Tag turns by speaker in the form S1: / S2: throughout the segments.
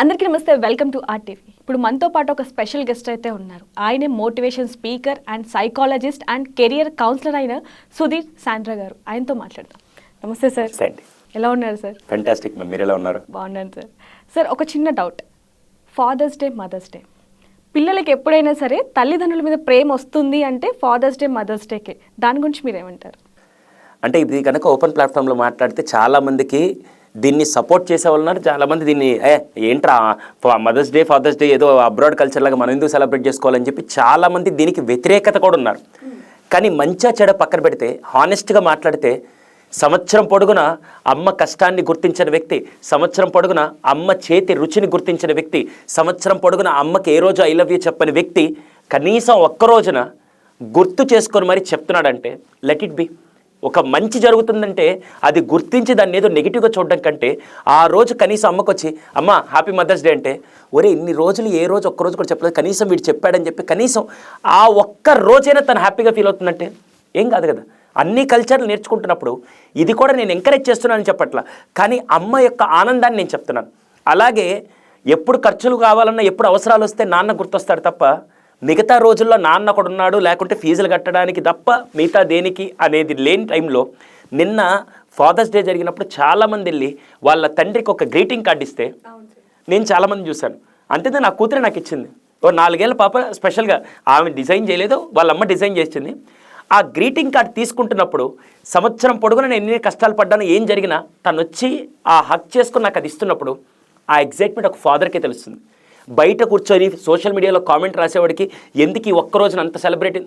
S1: అందరికీ నమస్తే welcome to or TV. ఇప్పుడు మనతో పాటు ఒక స్పెషల్ గెస్ట్ అయితే ఉన్నారు. ఆయనే motivation speaker and psychologist and career counsellor అయిన సుధీర్ సాండ్రా గారు. ఆయనతో మాట్లాడదాం. నమస్తే సార్. ఎలా ఉన్నారు సార్?
S2: ఫెంటాస్టిక్ మీరు ఎలా ఉన్నారు?
S1: బాగున్నాను సార్. సార్ ఒక చిన్న doubt. Father's day mother's day పిల్లలకి ఎప్పుడైనా సరే తల్లిదండ్రుల మీద ప్రేమ వస్తుంది అంటే ఫాదర్స్ డే మదర్స్ డేకే దాని గురించి మీరు ఏమంటారు
S2: అంటే ఇది కనుక ఓపెన్ ప్లాట్ఫామ్లో మాట్లాడితే చాలా మందికి దీన్ని సపోర్ట్ చేసే వాళ్ళు ఉన్నారు. చాలామంది దీన్ని ఏ ఏంట్రా మదర్స్ డే ఫాదర్స్ డే ఏదో అబ్రాడ్ కల్చర్ లాగా మనం ఎందుకు సెలబ్రేట్ చేసుకోవాలని చెప్పి చాలామంది దీనికి వ్యతిరేకత కూడా ఉన్నారు. కానీ మంచిగా చెడ పక్కన పెడితే హానెస్ట్గా మాట్లాడితే సంవత్సరం పొడుగున అమ్మ కష్టాన్ని గుర్తించిన వ్యక్తి సంవత్సరం పొడుగున అమ్మ చేతి రుచిని గుర్తించిన వ్యక్తి సంవత్సరం పొడుగున అమ్మకి ఏ రోజు ఐ లవ్ యూ చెప్పని వ్యక్తి కనీసం ఒక్క రోజున గుర్తు చేసుకొని మరి చెప్తున్నాడంటే లెట్ ఇట్ బి ఒక మంచి జరుగుతుందంటే అది గుర్తించి దాన్ని ఏదో నెగిటివ్గా చూడడం కంటే ఆ రోజు కనీసం అమ్మకు వచ్చి అమ్మ హ్యాపీ మదర్స్ డే అంటే ఒరే ఇన్ని రోజులు ఏ రోజు ఒక్క రోజు కూడా చెప్పలేదు. కనీసం వీడు చెప్పాడని చెప్పి కనీసం ఆ ఒక్క రోజైనా తను హ్యాపీగా ఫీల్ అవుతుందంటే ఏం కాదు కదా. అన్ని కల్చర్లు నేర్చుకుంటున్నప్పుడు ఇది కూడా నేను ఎంకరేజ్ చేస్తున్నానని చెప్పట్లా. కానీ అమ్మ యొక్క ఆనందాన్ని నేను చెప్తున్నాను. అలాగే ఎప్పుడు ఖర్చులు కావాలన్నా ఎప్పుడు అవసరాలు వస్తే నాన్న గుర్తొస్తాడు తప్ప మిగతా రోజుల్లో నాన్న ఒకడు ఉన్నాడు లేకుంటే ఫీజులు కట్టడానికి తప్ప మిగతా దేనికి అనేది లేని టైంలో నిన్న ఫాదర్స్ డే జరిగినప్పుడు చాలామంది వెళ్ళి వాళ్ళ తండ్రికి ఒక గ్రీటింగ్ కార్డు ఇస్తే నేను చాలామంది చూశాను. అంతేతే నా కూతురే నాకు ఇచ్చింది. ఓ నాలుగేళ్ళ పాప స్పెషల్గా ఆమె డిజైన్ చేయలేదు వాళ్ళ అమ్మ డిజైన్ చేసింది. ఆ గ్రీటింగ్ కార్డ్ తీసుకుంటున్నప్పుడు సంవత్సరం పొడుగున నేను ఎన్ని కష్టాలు పడ్డాను ఏం జరిగినా తను వచ్చి ఆ హక్ చేసుకుని నాకు అది ఇస్తున్నప్పుడు ఆ ఎగ్జైట్మెంట్ ఒక ఫాదర్కే తెలుస్తుంది. బయట కూర్చొని సోషల్ మీడియాలో కామెంట్ రాసేవాడికి ఎందుకు ఈ ఒక్క అంత సెలబ్రేట్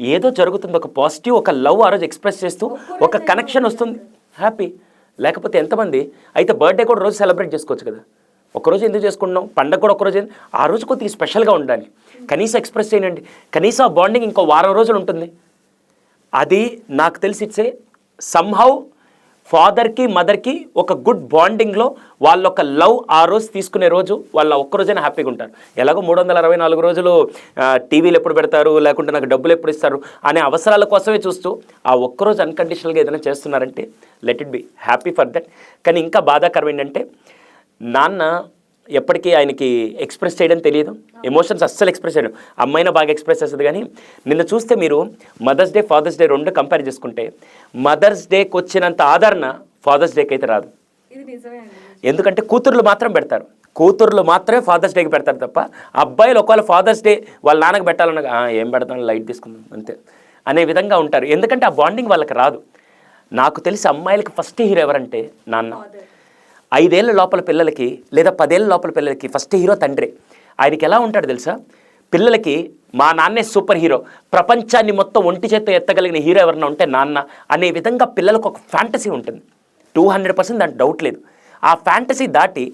S2: ఏదో జరుగుతుంది ఒక పాజిటివ్ ఒక లవ్ ఆ రోజు ఎక్స్ప్రెస్ చేస్తూ ఒక కనెక్షన్ వస్తుంది. హ్యాపీ లేకపోతే ఎంతమంది? అయితే బర్త్డే కూడా రోజు సెలబ్రేట్ చేసుకోవచ్చు కదా. ఒకరోజు ఎందుకు చేసుకుంటున్నాం? పండగ కూడా ఒకరోజు ఆ రోజు కొద్దిగా స్పెషల్గా ఉండాలి. కనీసం ఎక్స్ప్రెస్ చేయండి. కనీసం ఆ బాండింగ్ ఇంకో వారం రోజులు ఉంటుంది. అది నాకు తెలిసి ఇచ్చే సంహౌ ఫాదర్కి మదర్కి ఒక గుడ్ బాండింగ్లో వాళ్ళ ఒక లవ్ ఆ రోజు తీసుకునే రోజు వాళ్ళ ఒక్కరోజైనా హ్యాపీగా ఉంటారు. ఎలాగో మూడు వందల అరవై నాలుగు రోజులు టీవీలు ఎప్పుడు పెడతారు లేకుంటే నాకు డబ్బులు ఎప్పుడు ఇస్తారు అనే అవసరాల కోసమే చూస్తూ ఆ ఒక్కరోజు అన్కండిషనల్గా ఏదైనా చేస్తున్నారంటే let it be happy for that కానీ ఇంకా బాధాకరం ఏంటంటే నాన్న ఎప్పటికీ ఆయనకి ఎక్స్ప్రెస్ చేయడం తెలియదు. ఎమోషన్స్ అస్సలు ఎక్స్ప్రెస్ చేయడం. అమ్మాయినా బాగా ఎక్స్ప్రెస్ చేస్తుంది కానీ నిన్న చూస్తే మీరు మదర్స్ డే ఫాదర్స్ డే రెండు కంపేర్ చేసుకుంటే మదర్స్ డేకి వచ్చినంత ఆదరణ ఫాదర్స్ డేకి అయితే రాదు. ఎందుకంటే కూతుర్లు మాత్రం పెడతారు. కూతుర్లు మాత్రమే ఫాదర్స్ డేకి పెడతారు తప్ప అబ్బాయిలు ఒకవేళ ఫాదర్స్ డే వాళ్ళ నాన్నకి పెట్టాలన్న "ఆ, ఏం పెడతాం? లైట్ తీసుకుందాం. అంతే. అనే విధంగా ఉంటారు. ఎందుకంటే ఆ బాండింగ్ వాళ్ళకి రాదు. నాకు తెలిసి అమ్మాయిలకి ఫస్ట్ హీరో ఎవరంటే నాన్న. ఐదేళ్ళ లోపల పిల్లలకి లేదా పదేళ్ళ లోపల పిల్లలకి ఫస్ట్ హీరో తండ్రి. ఆయనకి ఎలా ఉంటాడు తెలుసా? పిల్లలకి మా నాన్నే సూపర్ హీరో ప్రపంచాన్ని మొత్తం ఒంటి చేత్తో ఎత్తగలిగిన హీరో ఎవరన్నా ఉంటే నాన్న అనే విధంగా పిల్లలకు ఒక ఫ్యాంటసీ ఉంటుంది. టూ హండ్రెడ్ పర్సెంట్ దాంట్లో డౌట్ లేదు. ఆ ఫ్యాంటసీ దాటి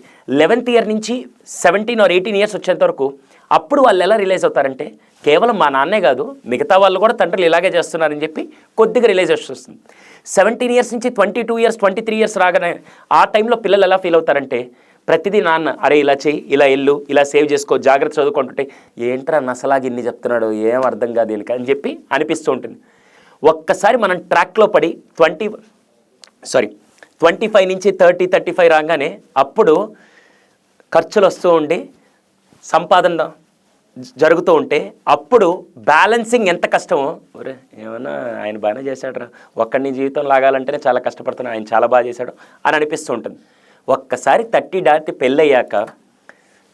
S2: లెవెన్త్ ఇయర్ నుంచి సెవెంటీన్ ఆర్ ఎయిటీన్ ఇయర్స్ వచ్చేంత వరకు అప్పుడు వాళ్ళు ఎలా రిలైజ్ అవుతారంటే కేవలం మా నాన్నే కాదు మిగతా వాళ్ళు కూడా తండ్రులు ఇలాగే చేస్తున్నారని చెప్పి కొద్దిగా రిలైజ్ వస్తుంది. సెవెంటీన్ ఇయర్స్ నుంచి twenty two years twenty three years రాగానే ఆ టైంలో పిల్లలు ఎలా ఫీల్ అవుతారంటే ప్రతిదీ నాన్న అరే ఇలా చేయి ఇలా ఎల్లు ఇలా సేవ్ చేసుకో జాగ్రత్త చదువుకుంటుంటే ఏంట్రా నసలాగి ఇన్ని చెప్తున్నాడు ఏం అర్థం కాదు దీనికి అని చెప్పి అనిపిస్తూ ఉంటుంది. ఒక్కసారి మనం ట్రాక్లో పడి ట్వంటీ సారీ ట్వంటీ ఫైవ్ నుంచి థర్టీ థర్టీ ఫైవ్ రాగానే అప్పుడు ఖర్చులు వస్తూ ఉండి సంపాదన జరుగుతూ ఉంటే అప్పుడు బ్యాలెన్సింగ్ ఎంత కష్టమో. ఒరే ఏమన్నా ఆయన బాగానే చేశాడు ఒక్కడిని జీవితం లాగాలంటేనే చాలా కష్టపడుతున్నాను ఆయన చాలా బాగా చేశాడు అని అనిపిస్తూ ఉంటుంది. ఒక్కసారి థర్టీ దాటి పెళ్ళయ్యాక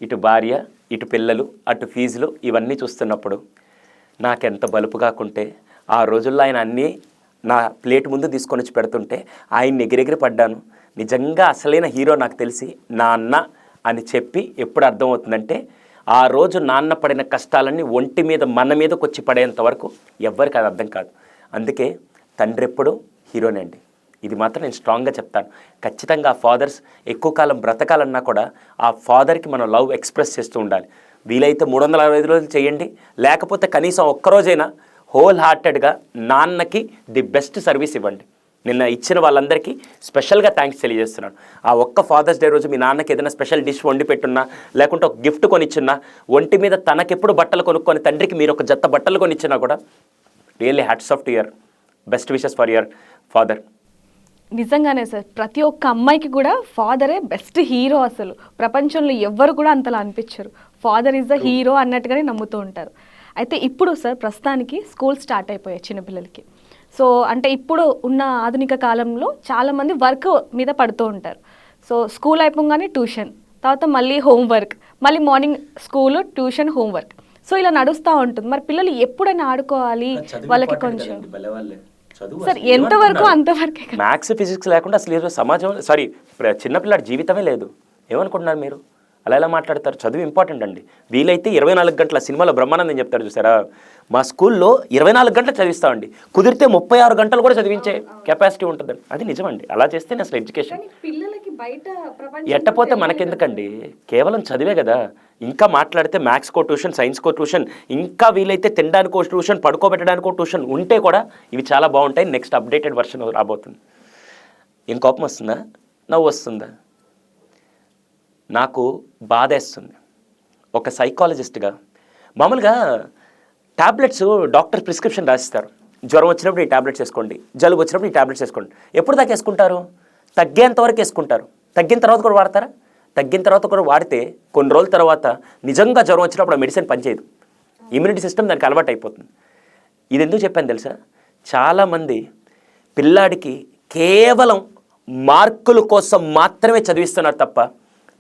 S2: ఇటు భార్య ఇటు పిల్లలు అటు ఫీజులు ఇవన్నీ చూస్తున్నప్పుడు నాకెంత బలుపు కాకుంటే ఆ రోజుల్లో ఆయన అన్నీ నా ప్లేట్ ముందు తీసుకొని వచ్చి పెడుతుంటే ఆయన ఎగిరెగిరి పడ్డాను. నిజంగా అసలైన హీరో నాకు తెలిసి నా అన్న అని చెప్పి ఎప్పుడు అర్థమవుతుందంటే ఆ రోజు నాన్న పడిన కష్టాలన్నీ ఒంటి మీద మన మీదకి వచ్చి పడేంత వరకు ఎవ్వరికి అది అర్థం కాదు. అందుకే తండ్రి ఎప్పుడు హీరోనే అండి. ఇది మాత్రం నేను స్ట్రాంగ్గా చెప్తాను. ఖచ్చితంగా ఆ ఫాదర్స్ ఎక్కువ కాలం బ్రతకాలన్నా కూడా ఆ ఫాదర్కి మనం లవ్ ఎక్స్ప్రెస్ చేస్తూ ఉండాలి. వీలైతే మూడు వందల అరవై ఐదు రోజులు చేయండి. లేకపోతే కనీసం ఒక్కరోజైనా హోల్ హార్టెడ్గా నాన్నకి ది బెస్ట్ సర్వీస్ ఇవ్వండి. నిన్న ఇచ్చిన వాళ్ళందరికీ స్పెషల్గా థ్యాంక్స్ తెలియజేస్తున్నాను. ఆ ఒక్క ఫాదర్స్ డే రోజు మీ నాన్నకి ఏదైనా స్పెషల్ డిష్ వండి పెట్టున్నా లేకుంటే ఒక గిఫ్ట్ కొనిచ్చిన్నా ఒంటి మీద తనకెప్పుడు బట్టలు కొనుక్కొని తండ్రికి మీరు ఒక జత బట్టలు కొనిచ్చినా కూడా really hats off to your best wishes for your father.
S1: నిజంగానే సార్ ప్రతి ఒక్క అమ్మాయికి కూడా ఫాదరే బెస్ట్ హీరో అసలు. ప్రపంచంలో ఎవ్వరు కూడా అంతలా అనిపించరు. ఫాదర్ ఈజ్ ద హీరో అన్నట్టుగానే నమ్ముతూ ఉంటారు. అయితే ఇప్పుడు సార్ ప్రస్తుతానికి స్కూల్ స్టార్ట్ అయిపోయాయి చిన్నపిల్లలకి. సో అంటే ఇప్పుడు ఉన్న ఆధునిక కాలంలో చాలామంది వర్క్ మీద పడుతూ ఉంటారు. సో స్కూల్ అయిపోగానే ట్యూషన్ తర్వాత మళ్ళీ హోంవర్క్ మళ్ళీ morning school tuition homework. So ఇలా నడుస్తూ ఉంటుంది. మరి పిల్లలు ఎప్పుడైనా ఆడుకోవాలి? వాళ్ళకి కొంచెం సార్ ఎంతవరకు అంతవరకే.
S2: మ్యాథ్స్ ఫిజిక్స్ లేకుండా అసలు ఈరోజు సమాజం సారీ చిన్నపిల్లాడి జీవితమే లేదు. ఏమనుకుంటున్నారు మీరు? అలా ఎలా మాట్లాడతారు? చదువు ఇంపార్టెంట్ అండి. వీలైతే ఇరవై నాలుగు గంటల సినిమాలో బ్రహ్మానందం చెప్తాడు చూసారా? మా స్కూల్లో ఇరవై నాలుగు గంటలు చదివిస్తామండి. కుదిరితే ముప్పై ఆరు గంటలు కూడా చదివించే కెపాసిటీ ఉంటుందండి అది నిజమండి. అలా చేస్తేనే అసలు ఎడ్యుకేషన్ ఎట్టపోతే మనకెందుకండి? కేవలం చదివే కదా. ఇంకా మాట్లాడితే మ్యాథ్స్ కో ట్యూషన్ సైన్స్ కో ట్యూషన్ ఇంకా వీలైతే తినడానికో ట్యూషన్ పడుకోబెట్టడానికో ట్యూషన్ ఉంటే కూడా ఇవి చాలా బాగుంటాయి. నెక్స్ట్ అప్డేటెడ్ వర్షన్ రాబోతుంది. ఏం కోపం వస్తుందా? నవ్వు వస్తుందా? నాకు బాధేస్తుంది. ఒక సైకాలజిస్ట్గా మామూలుగా టాబ్లెట్స్ డాక్టర్ ప్రిస్క్రిప్షన్ రాసిస్తారు. జ్వరం వచ్చినప్పుడు ఈ టాబ్లెట్స్ వేసుకోండి. జలుబు వచ్చినప్పుడు ఈ టాబ్లెట్స్ వేసుకోండి. ఎప్పుడు దాకా వేసుకుంటారు? తగ్గేంత వరకు వేసుకుంటారు. తగ్గిన తర్వాత కూడా వాడతారా? తగ్గిన తర్వాత కూడా వాడితే కొన్ని రోజుల తర్వాత నిజంగా జ్వరం వచ్చినప్పుడు ఆ మెడిసిన్ పనిచేయదు. ఇమ్యూనిటీ సిస్టమ్ దానికి అలవాటు అయిపోతుంది. ఇది ఎందుకు చెప్పాను తెలుసా? చాలామంది పిల్లాడికి కేవలం మార్కుల కోసం మాత్రమే చదివిస్తున్నారు తప్ప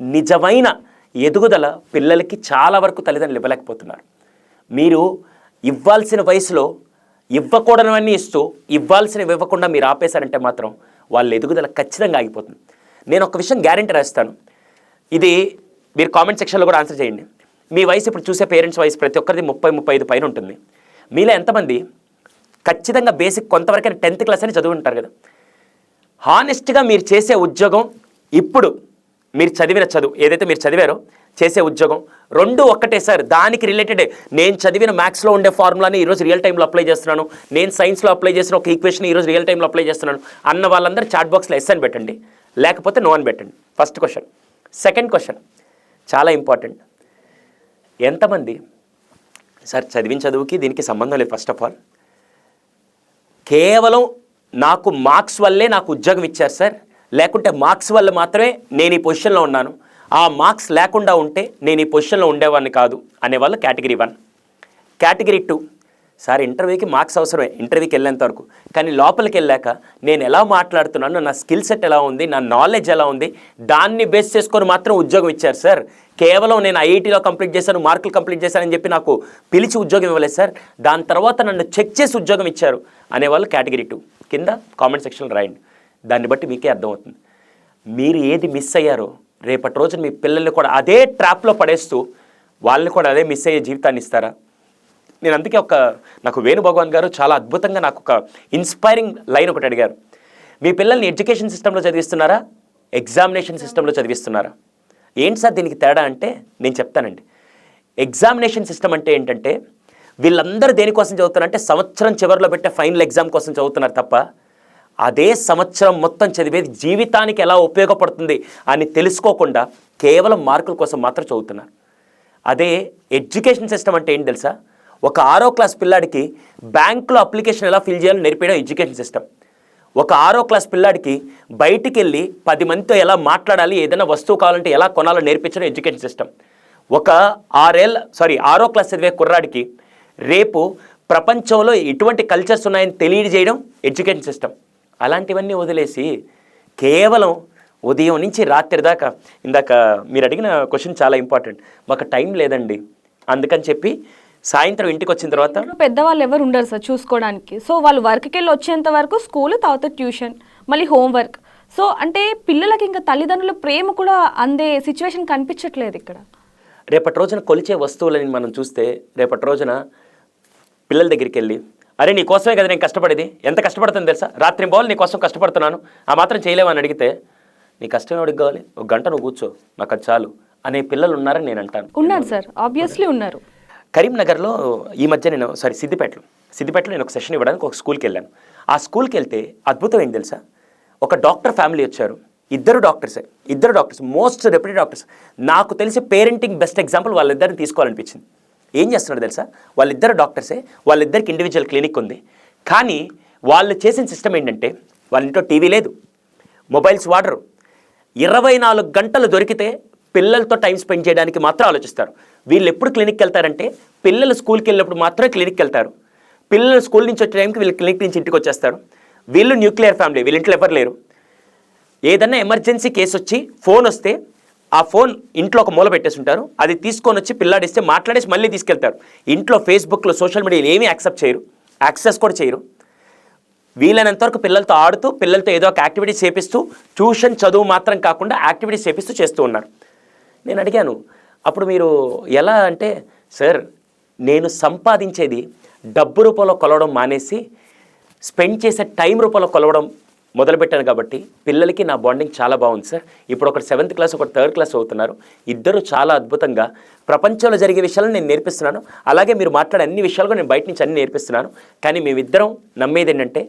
S2: నిజమైన ఎదుగుదల పిల్లలకి చాలా వరకు తల్లిదండ్రులు ఇవ్వలేకపోతున్నారు. మీరు ఇవ్వాల్సిన వయసులో ఇవ్వకూడనివన్నీ ఇస్తూ ఇవ్వాల్సినవి ఇవ్వకుండా మీరు ఆపేశారంటే మాత్రం వాళ్ళ ఎదుగుదల ఖచ్చితంగా ఆగిపోతుంది. నేను ఒక విషయం గ్యారెంటీ రాస్తాను. ఇది మీరు కామెంట్ సెక్షన్లో కూడా ఆన్సర్ చేయండి. మీ వయసు ఇప్పుడు చూసే పేరెంట్స్ వయసు ప్రతి ఒక్కరిది ముప్పై ముప్పై ఐదు పైన ఉంటుంది. మీలో ఎంతమంది ఖచ్చితంగా బేసిక్ కొంతవరకు టెన్త్ క్లాస్ అని చదువు ఉంటారు కదా. హానెస్ట్గా మీరు చేసే ఉద్యోగం ఇప్పుడు మీరు చదివిన చదువు ఏదైతే మీరు చదివారో చేసే ఉద్యోగం రెండు ఒక్కటే సార్. దానికి రిలేటెడ్ నేను చదివిన మ్యాథ్స్లో ఉండే ఫార్ములాని ఈరోజు రియల్ టైంలో అప్లై చేస్తున్నాను. నేను సైన్స్లో అప్లై చేసిన ఒక ఈక్వేషన్ ఈరోజు రియల్ టైంలో అప్లై చేస్తున్నాను. అన్న వాళ్ళందరూ చాట్ బాక్స్లో ఎస్ అని పెట్టండి. లేకపోతే నో అని పెట్టండి. ఫస్ట్ క్వశ్చన్ సెకండ్ క్వశ్చన్ చాలా ఇంపార్టెంట్ ఎంతమంది సార్ చదివిన చదువుకి దీనికి సంబంధం లేదు ఫస్ట్ ఆఫ్ ఆల్ కేవలం నాకు మార్క్స్ వల్లే నాకు ఉద్యోగం ఇచ్చారు సార్. లేకుంటే మార్క్స్ వల్ల మాత్రమే నేను ఈ పొజిషన్లో ఉన్నాను. ఆ మార్క్స్ లేకుండా ఉంటే నేను ఈ పొజిషన్లో ఉండేవాడిని కాదు అనేవాళ్ళు category one. Category two. Sir ఇంటర్వ్యూకి మార్క్స్ అవసరమే ఇంటర్వ్యూకి వెళ్ళేంత వరకు. కానీ లోపలికి వెళ్ళాక నేను ఎలా మాట్లాడుతున్నాను నా స్కిల్ సెట్ ఎలా ఉంది నా నాలెడ్జ్ ఎలా ఉంది దాన్ని బేస్ చేసుకొని మాత్రం ఉద్యోగం ఇచ్చారు సార్. కేవలం నేను ఐఐటీలో కంప్లీట్ చేశాను మార్కులు కంప్లీట్ చేశానని చెప్పి నాకు పిలిచి ఉద్యోగం ఇవ్వలేదు సార్. దాని తర్వాత నన్ను చెక్ చేసి ఉద్యోగం ఇచ్చారు అనేవాళ్ళు కేటగిరీ టూ. కింద కామెంట్ సెక్షన్లో రాయండి. దాన్ని బట్టి మీకే అర్థమవుతుంది. మీరు ఏది మిస్ అయ్యారో రేపటి రోజున మీ పిల్లల్ని కూడా అదే ట్రాప్లో పడేస్తూ వాళ్ళని కూడా అదే మిస్ అయ్యే జీవితాన్ని ఇస్తారా? నేను అందుకే ఒక నాకు వేణు భగవాన్ గారు చాలా అద్భుతంగా నాకు ఒక ఇన్స్పైరింగ్ లైన్ ఒకటి అడిగారు. మీ పిల్లల్ని ఎడ్యుకేషన్ సిస్టంలో చదివిస్తున్నారా? ఎగ్జామినేషన్ సిస్టంలో చదివిస్తున్నారా? ఏంటి సార్ దీనికి తేడా అంటే నేను చెప్తానండి. ఎగ్జామినేషన్ సిస్టమ్ అంటే ఏంటంటే వీళ్ళందరూ దేనికోసం చదువుతున్నారంటే సంవత్సరం చివరిలో పెట్టే ఫైనల్ ఎగ్జామ్ కోసం చదువుతున్నారు తప్ప అదే సంవత్సరం మొత్తం చదివేది జీవితానికి ఎలా ఉపయోగపడుతుంది అని తెలుసుకోకుండా కేవలం మార్కుల కోసం మాత్రం చదువుతున్నారు. అదే ఎడ్యుకేషన్ సిస్టమ్ అంటే ఏంటి తెలుసా? ఒక ఆరో క్లాస్ పిల్లాడికి బ్యాంకులో అప్లికేషన్ ఎలా ఫిల్ చేయాలో నేర్పేయడం ఎడ్యుకేషన్ సిస్టమ్ ఒక ఆరో క్లాస్ పిల్లాడికి బయటికి వెళ్ళి పది మందితో ఎలా మాట్లాడాలి ఏదైనా వస్తువు కావాలంటే ఎలా కొనాలో నేర్పించడం ఎడ్యుకేషన్ సిస్టమ్ ఒక ఆరేళ్ళ సారీ ఆరో క్లాస్ చదివే కుర్రాడికి రేపు ప్రపంచంలో ఎటువంటి కల్చర్స్ ఉన్నాయని తెలియజేయడం ఎడ్యుకేషన్ సిస్టమ్ అలాంటివన్నీ వదిలేసి కేవలం ఉదయం నుంచి రాత్రి దాకా ఇందాక మీరు అడిగిన క్వశ్చన్ చాలా ఇంపార్టెంట్ మాకు టైం లేదండి. అందుకని చెప్పి సాయంత్రం ఇంటికి వచ్చిన తర్వాత
S1: పెద్దవాళ్ళు ఎవరు ఉండరు సార్ చూసుకోవడానికి. సో వాళ్ళు వర్క్కి వెళ్ళి వచ్చేంత వరకు స్కూల్ తర్వాత ట్యూషన్ మళ్ళీ హోంవర్క్ సో అంటే పిల్లలకి ఇంకా తల్లిదండ్రుల ప్రేమ కూడా అందే సిచ్యువేషన్ కనిపించట్లేదు ఇక్కడ.
S2: రేపటి రోజున కొలిచే వస్తువులని మనం చూస్తే రేపటి రోజున పిల్లల దగ్గరికి వెళ్ళి అరే నీ కోసమే కదా నేను కష్టపడేది. ఎంత కష్టపడుతుంది తెలుసా? రాత్రి పోవాలి నీ కోసం కష్టపడుతున్నాను. ఆ మాత్రం చేయలేమని అడిగితే నీ కష్టం ఎవరికి కావాలి? ఒక గంట నువ్వు కూర్చో. నాకు అది చాలు. అనే పిల్లలు ఉన్నారని నేను అంటాను.
S1: ఉన్నారు సార్. ఆబ్వియస్లీ ఉన్నారు.
S2: కరీంనగర్లో ఈ మధ్య నేను సారీ సిద్దిపేటలో. సిద్దిపేటలో నేను ఒక సెషన్ ఇవ్వడానికి ఒక స్కూల్కి వెళ్ళాను. ఆ స్కూల్కి వెళ్తే అద్భుతం ఏంటి తెలుసా? ఒక డాక్టర్ ఫ్యామిలీ వచ్చారు. ఇద్దరు డాక్టర్సే. ఇద్దరు డాక్టర్స్ మోస్ట్ రెప్యూటెడ్ డాక్టర్స్ నాకు తెలిసి పేరెంటింగ్ బెస్ట్ ఎగ్జాంపుల్ వాళ్ళిద్దరిని తీసుకోవాలనిపించింది. ఏం చేస్తున్నారు తెలుసా? వాళ్ళిద్దరు డాక్టర్సే వాళ్ళిద్దరికి ఇండివిజువల్ క్లినిక్ ఉంది. కానీ వాళ్ళు చేసిన సిస్టమ్ ఏంటంటే వాళ్ళ ఇంట్లో టీవీ లేదు మొబైల్స్ వాడరు. ఇరవై నాలుగు గంటలు దొరికితే పిల్లలతో టైం స్పెండ్ చేయడానికి మాత్రం ఆలోచిస్తారు. వీళ్ళు ఎప్పుడు క్లినిక్కి వెళ్తారంటే పిల్లలు స్కూల్కి వెళ్ళినప్పుడు మాత్రమే క్లినిక్కి వెళ్తారు పిల్లలు స్కూల్ నుంచి వచ్చే టైంకి వీళ్ళు క్లినిక్ నుంచి ఇంటికి వచ్చేస్తారు. వీళ్ళు న్యూక్లియర్ ఫ్యామిలీ వీళ్ళ ఇంట్లో ఎవరు లేరు. ఏదన్నా ఎమర్జెన్సీ కేసు వచ్చి ఫోన్ వస్తే ఆ ఫోన్ ఇంట్లో ఒక మూల పెట్టేసి ఉంటారు అది తీసుకొని వచ్చి పిల్లాడిస్తే మాట్లాడేసి మళ్ళీ తీసుకెళ్తారు. ఇంట్లో ఫేస్బుక్లో సోషల్ మీడియాలో ఏమీ యాక్సెప్ట్ చేయరు. యాక్సెస్ కూడా చేయరు. వీలైనంత వరకు పిల్లలతో ఆడుతూ పిల్లలతో ఏదో ఒక యాక్టివిటీ చేపిస్తూ ట్యూషన్ చదువు మాత్రం కాకుండా యాక్టివిటీస్ చేపిస్తూ చేస్తూ ఉన్నారు. నేను అడిగాను అప్పుడు మీరు ఎలా అంటే సార్ నేను సంపాదించేది డబ్బు రూపంలో కొలవడం మానేసి స్పెండ్ చేసే టైం రూపంలో కొలవడం మొదలుపెట్టాను కాబట్టి పిల్లలకి నా బాండింగ్ చాలా బాగుంది సార్. ఇప్పుడు ఒకటి సెవెంత్ క్లాస్ ఒకటి థర్డ్ క్లాస్ అవుతున్నారు. ఇద్దరు చాలా అద్భుతంగా ప్రపంచంలో జరిగే విషయాలను నేను నేర్పిస్తున్నాను. అలాగే మీరు మాట్లాడే అన్ని విషయాలు కూడా నేను బయట నుంచి అన్ని నేర్పిస్తున్నాను. కానీ మేమిద్దరం నమ్మేది ఏంటంటే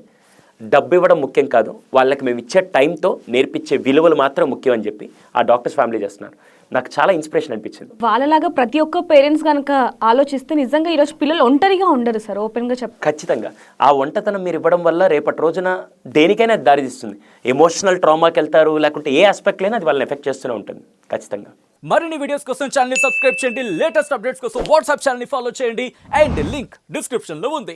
S2: డబ్బు ఇవ్వడం ముఖ్యం కాదు. వాళ్ళకి మేము ఇచ్చే టైంతో నేర్పించే విలువలు మాత్రం ముఖ్యం అని చెప్పి ఆ డాక్టర్స్ ఫ్యామిలీ చేస్తున్నారు. నాకు చాలా ఇన్స్పిరేషన్ అనిపించింది.
S1: వాళ్ళలాగా ప్రతి ఒక్క పేరెంట్స్ కనుక ఆలోచిస్తే నిజంగా ఈరోజు పిల్లలు ఒంటరిగా ఉండరు సార్ ఓపెన్గా చెప్.
S2: ఖచ్చితంగా. ఆ వంటతనం మీరు ఇవ్వడం వల్ల రేపటి రోజున దేనికైనా అది దారితీస్తుంది. ఎమోషనల్ ట్రామాకి వెళ్తారు లేకుంటే ఏ ఆస్పెక్ట్లైనా అది వాళ్ళని ఎఫెక్ట్ చేస్తూనే ఉంటుంది. ఖచ్చితంగా.
S3: మరిన్ని వీడియోస్ కోసం ఛానల్ని సబ్స్క్రైబ్ చేయండి. లేటెస్ట్ అప్డేట్స్ కోసం వాట్సాప్ ఛానల్ని ఫాలో చేయండి. అండ్ లింక్ డిస్క్రిప్షన్లో ఉంది.